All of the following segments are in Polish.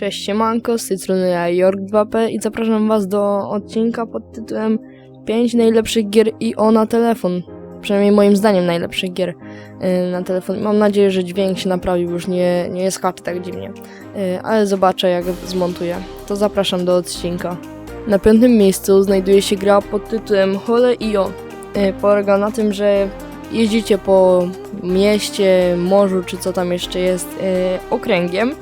Cześć, siemanko, z tej strony ja, Jork2P i zapraszam was do odcinka pod tytułem 5 najlepszych gier IO na telefon. Przynajmniej moim zdaniem najlepszych gier y, na telefon. Mam nadzieję, że dźwięk się naprawił, już nie, nie skacze tak dziwnie. Y, ale zobaczę jak zmontuję. To zapraszam do odcinka. Na piątym miejscu znajduje się gra pod tytułem Hole IO. Y, polega na tym, że jeździcie po mieście, morzu czy co tam jeszcze jest y, okręgiem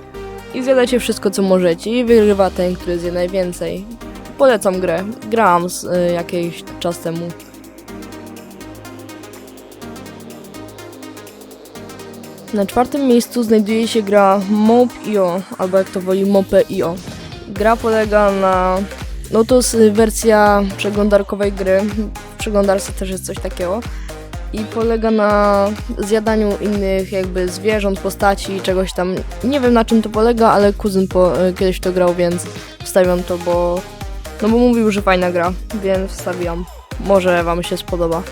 i zjadacie wszystko co możecie i wygrywa ten, który zje najwięcej. Polecam grę. Grałam z y, jakiś czas temu. Na czwartym miejscu znajduje się gra Mope.io, albo jak to woli Mope.io. Gra polega na... No to jest wersja przeglądarkowej gry. W przeglądarce też jest coś takiego. I polega na zjadaniu innych jakby zwierząt, postaci, czegoś tam. Nie wiem na czym to polega, ale kuzyn po, y, kiedyś to grał, więc wstawiam to, bo... No bo mówił, że fajna gra, więc wstawiam. Może wam się spodoba.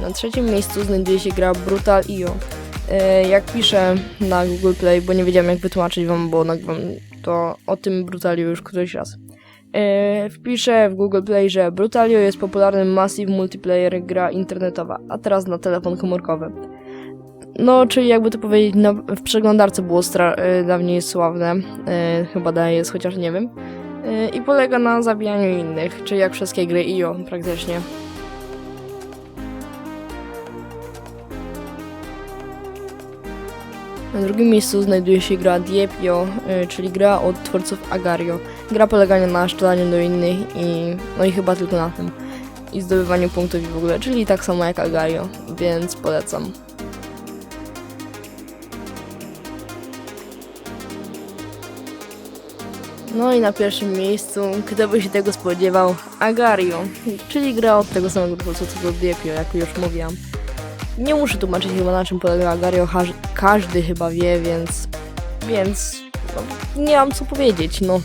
Na trzecim miejscu znajduje się gra Brutal.io. E, Jak piszę na Google Play, bo nie wiedziałem jak wytłumaczyć wam, bo nagrywam to o tym Brutalio już któryś raz. E, Wpiszę w Google Play, że Brutalio jest popularnym massive multiplayer gra internetowa, a teraz na telefon komórkowy. No, czyli jakby to powiedzieć, no, w przeglądarce było e, dawniej sławne, e, chyba dalej jest, chociaż nie wiem. I polega na zabijaniu innych, czyli jak wszystkie gry IO praktycznie. Na drugim miejscu znajduje się gra Diepio, y, czyli gra od twórców Agario. Gra polegania na szczelaniu do innych i no i chyba tylko na tym. I zdobywaniu punktów i w ogóle, czyli tak samo jak Agario, więc polecam. No i na pierwszym miejscu, kto by się tego spodziewał, Agario, czyli gra od tego samego twórcy co Diepio, jak już mówiłam. Nie muszę tłumaczyć chyba na czym polega Agario, każ- każdy chyba wie, więc... Więc... No, nie mam co powiedzieć, no.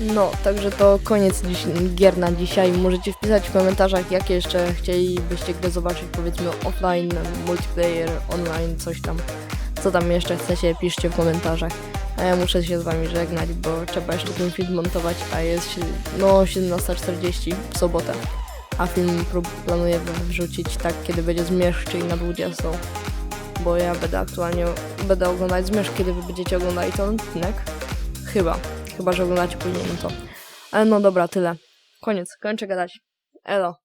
No, także to koniec dziś, gier na dzisiaj. Możecie wpisać w komentarzach, jakie jeszcze chcielibyście gry zobaczyć, powiedzmy offline, multiplayer, online, coś tam. Co tam jeszcze chcecie, piszcie w komentarzach. A ja muszę się z wami żegnać, bo trzeba jeszcze ten film montować, a jest no 17.40 w sobotę. A film planuję wrzucić tak, kiedy będzie zmierzch, czyli na 20. Bo ja będę aktualnie, będę oglądać zmierzch, kiedy wy będziecie oglądali ten odcinek. Chyba. Chyba, że oglądacie później no to. Ale no dobra, tyle. Koniec, kończę gadać. Elo.